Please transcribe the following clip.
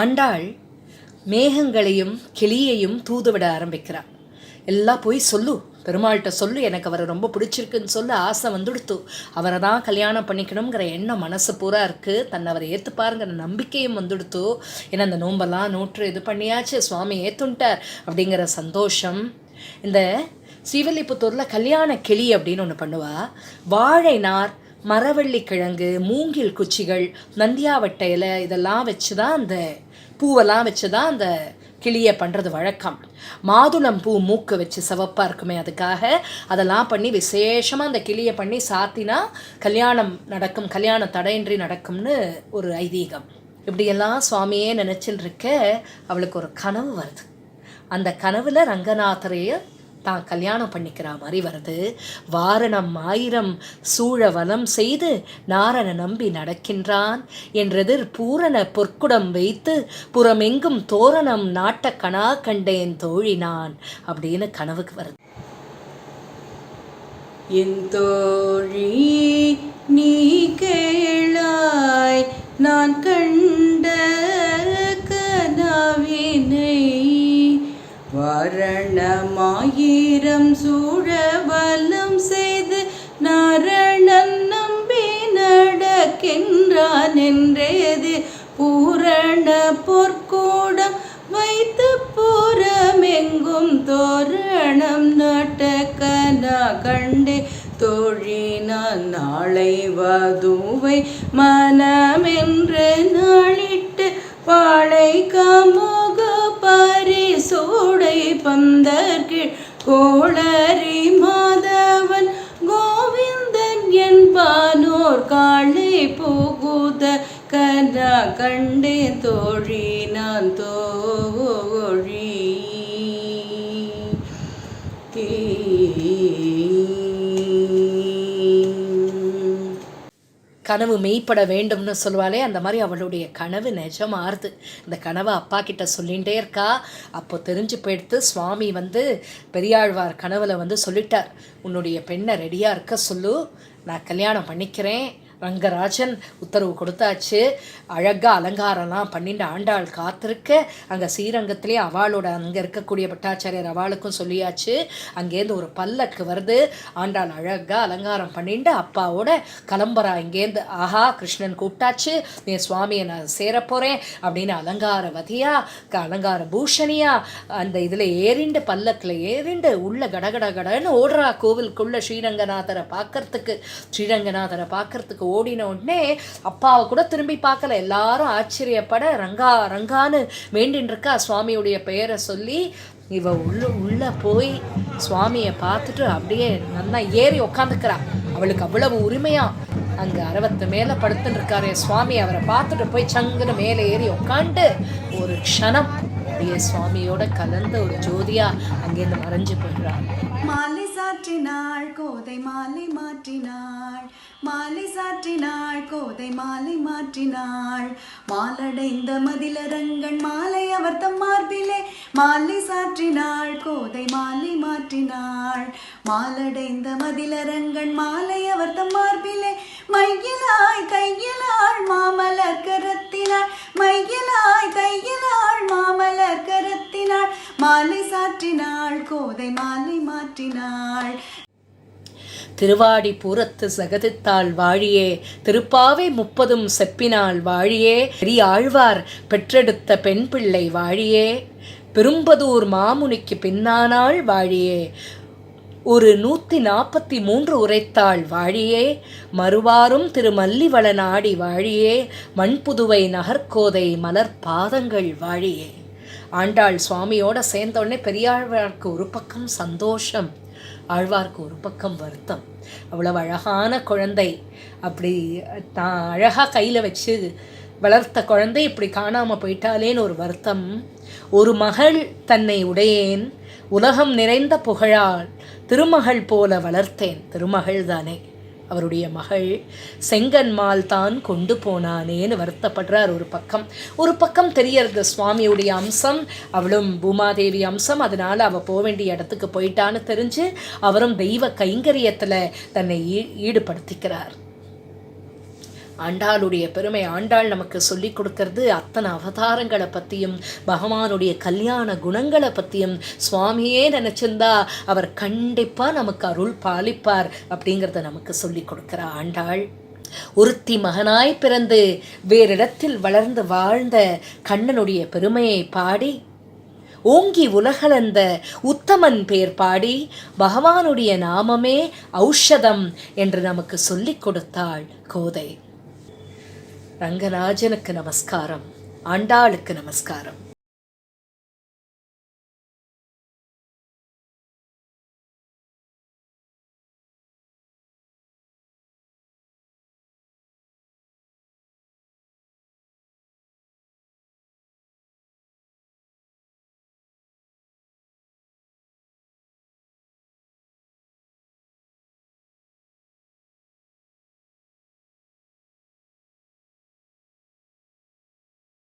ஆண்டாள் மேகங்களையும் கிளியையும் தூதுவிட ஆரம்பிக்கிறாள் எல்லாம் போய் சொல்லு. பெருமாள்கிட்ட சொல்லு. எனக்கு அவரை ரொம்ப பிடிச்சிருக்குன்னு சொல்லு. ஆசை வந்துடுத்து. அவரை தான் கல்யாணம் பண்ணிக்கணுங்கிற எண்ணம் மனசு பூரா இருக்குது தன்னை அவரை ஏற்றுப்பாருங்கிற நம்பிக்கையும் வந்துடுத்து. ஏன்னா அந்த நோம்பெல்லாம் நூற்று இது பண்ணியாச்சு. சுவாமி ஏற்றுன்ட்டார் அப்படிங்கிற சந்தோஷம். இந்த ஸ்ரீவல்லிபுத்தூரில் கல்யாண கிளி அப்படின்னு ஒன்று பண்ணுவா. வாழை நார் மரவள்ளி கிழங்கு மூங்கில் குச்சிகள் நந்தியாவட்டை இலை இதெல்லாம் வச்சு தான் அந்த பூவெல்லாம் வச்சு தான் அந்த கிளியை பண்ணுறது வழக்கம். மாதுளம் பூ மூக்கு வச்சு சிவப்பாக இருக்குமே அதுக்காக அதெல்லாம் பண்ணி விசேஷமாக அந்த கிளியை பண்ணி சாத்தினா கல்யாணம் நடக்கும் கல்யாண தடையின்றி நடக்கும்னு ஒரு ஐதீகம். இப்படியெல்லாம் சுவாமியே நினச்சின்னு இருக்க அவளுக்கு ஒரு கனவு வருது. அந்த கனவில் ரங்கநாதரையை தான் கல்யாணம் பண்ணிக்கிற மாதிரி வருது. வாரணம் ஆயிரம் சூழ வலம் செய்து நாரண நம்பி நடக்கின்றான் என்றெதிர் பூரண பொற்குடம் வைத்து புறமெங்கும் தோரணம் நாட்ட கணா கண்டேன் தோழினான் அப்படின்னு கனவுக்கு வருது. என் தோழி நீ கேளாய் நான் கண்ட வரணமாயிரம் சூழவலம் செய்து நாரணன் நம்பி நடக்கின்றான் என்றேது. பூரண பொற்கூடம் வைத்து புறமெங்கும் தோரணம் நாட்டக்கனா கண்டே. தோழினான் நாளை வதுவை மனமென்று நாளிட்டு பாழை காமோ பந்தர்கீழ் கோளரி மாதவன் கோவிந்தன் என்பானோர் காளை புகுத கண்ணா கண்டே தோழி நான் தோழி. கனவு மெய்ப்பட வேண்டும்னு சொல்லுவாளே அந்த மாதிரி அவளுடைய கனவு நிஜமாறுது இந்த கனவை அப்பா கிட்ட சொல்லிகிட்டே இருக்கா. அப்போ தெரிஞ்சு போயிடுத்து சுவாமி வந்து பெரியாழ்வார் கனவுல வந்து சொல்லிட்டார். உன்னுடைய பெண்ணை ரெடியாக இருக்க சொல்லு. நான் கல்யாணம் பண்ணிக்கிறேன். ரங்கராஜன் உத்தரவு கொடுத்தாச்சு. அழகாக அலங்காரம்லாம் பண்ணிட்டு ஆண்டாள் காத்திருக்க. அங்கே ஸ்ரீரங்கத்திலே அவளோட அங்கே இருக்கக்கூடிய பட்டாச்சாரியர் அவளுக்கும் சொல்லியாச்சு. அங்கேருந்து ஒரு பல்லக்கு வருது. ஆண்டாள் அழகாக அலங்காரம் பண்ணிட்டு அப்பாவோட கிளம்புறா. இங்கேருந்து ஆஹா கிருஷ்ணன் கூப்பிட்டாச்சு. நீ சுவாமியை நான் சேரப்போகிறேன் அப்படின்னு அலங்கார வதியாக அலங்கார பூஷணியா அந்த இதில் ஏறிண்டு பல்லக்கில் ஏறிண்டு உள்ள கடகட கடன்னு ஓடுறா. கோவிலுக்குள்ளே ஸ்ரீரங்கநாதரை பார்க்கறதுக்கு ஸ்ரீரங்கநாதரை பார்க்கறதுக்கு ஓடின உடனே அப்பாவை கூட திரும்பி பார்க்கல. எல்லாரும் ஆச்சரியப்பட ரங்கா ரங்கான்னு வேண்டின்னு இருக்கா சுவாமியுடைய பெயரை சொல்லி இவ உள்ள உள்ள போய் சுவாமியை பார்த்துட்டு அப்படியே நல்லா ஏறி உக்காந்துக்கிறா. அவளுக்கு அவ்வளவு உரிமையா. அங்க அறுபத்து மேல படுத்துன்னு இருக்காரு சுவாமி அவரை பார்த்துட்டு போய் சங்குன்னு மேலே ஏறி உக்காண்டு ஒரு க்ஷணம் அப்படியே சுவாமியோட கலந்த ஒரு ஜோதியா அங்கேருந்து மறைஞ்சு போயிடுறாள் மாலை சாற்றினாள் கோதை மாலை மாற்றினாள். மாலை சாற்றினாள் கோதை மாலை மாற்றினாள். மாலடைந்த மதிலரங்கன் மாலை அவர் தம் மார்பிலே. மாலை சாற்றினாள் கோதை மாலை மாற்றினாள். மாலடைந்த மதிலரங்கன் மாலை அவர் தம் மார்பிலே. மையிலாய் கையிலாள் மாமலர் கரத்தினாள். மையிலாய் கோதை மாலை மாற்றினாள். திருவாடி பூரத்து சகதித்தாள் வாழியே திருப்பாவை முப்பதும் செப்பினாள் வாழியே பெரிய ஆழ்வார் பெற்றெடுத்த பெண் பிள்ளை வாழியே பெரும்பதூர் மாமுனிக்கு பின்னானாள் வாழியே ஒரு நூற்றி நாற்பத்தி மூன்று உரைத்தாள் வாழியே மறுவாரும் திரு மல்லிவள நாடி வாழியே மண்புதுவை நகர்கோதை மலர் பாதங்கள் வாழியே. ஆண்டாள் சுவாமியோட சேர்ந்தோடனே பெரியாழ்வார்க்கு ஒரு பக்கம் சந்தோஷம் ஆழ்வார்க்கு ஒரு பக்கம் வருத்தம். அவ்வளவு அழகான குழந்தை. அப்படி தான் அழகாக கையில் வச்சு வளர்த்த குழந்தை இப்படி காணாமல் போயிட்டாலேன்னு ஒரு வருத்தம். ஒரு மகள் தன்னை உடையேன் உலகம் நிறைந்த புகழால் திருமகள் போல வளர்த்தேன். திருமகள் தானே அவருடைய மகள் செங்கன்மால் தான் கொண்டு போனானேன்னு வருத்தப்படுறார் ஒரு பக்கம். ஒரு பக்கம் தெரியறது சுவாமியுடைய அம்சம் அவளும் பூமாதேவி அம்சம் அதனால் அவள் போக வேண்டிய இடத்துக்கு போயிட்டான்னு தெரிஞ்சு அவரும் தெய்வ கைங்கரியத்தில் தன்னை ஈ ஈடுபடுத்திக்கிறார். ஆண்டாளுடைய பெருமை ஆண்டாள் நமக்கு சொல்லி கொடுக்கறது அத்தனை அவதாரங்களை பற்றியும் பகவானுடைய கல்யாண குணங்களை பற்றியும் சுவாமியே நினச்சிருந்தா அவர் கண்டிப்பாக நமக்கு அருள் பாலிப்பார் அப்படிங்கிறத நமக்கு சொல்லி கொடுக்குற ஆண்டாள். ஒருத்தி மகனாய் பிறந்து வேறிடத்தில் வளர்ந்து வாழ்ந்த கண்ணனுடைய பெருமையை பாடி ஓங்கி உலகளந்த உத்தமன் பேர் பாடி பகவானுடைய நாமமே ஔஷதம் என்று நமக்கு சொல்லிக் கொடுத்தாள் கோதை. ரங்கராஜனுக்கு நமஸ்காரம் ஆண்டாளுக்கு நமஸ்காரம்.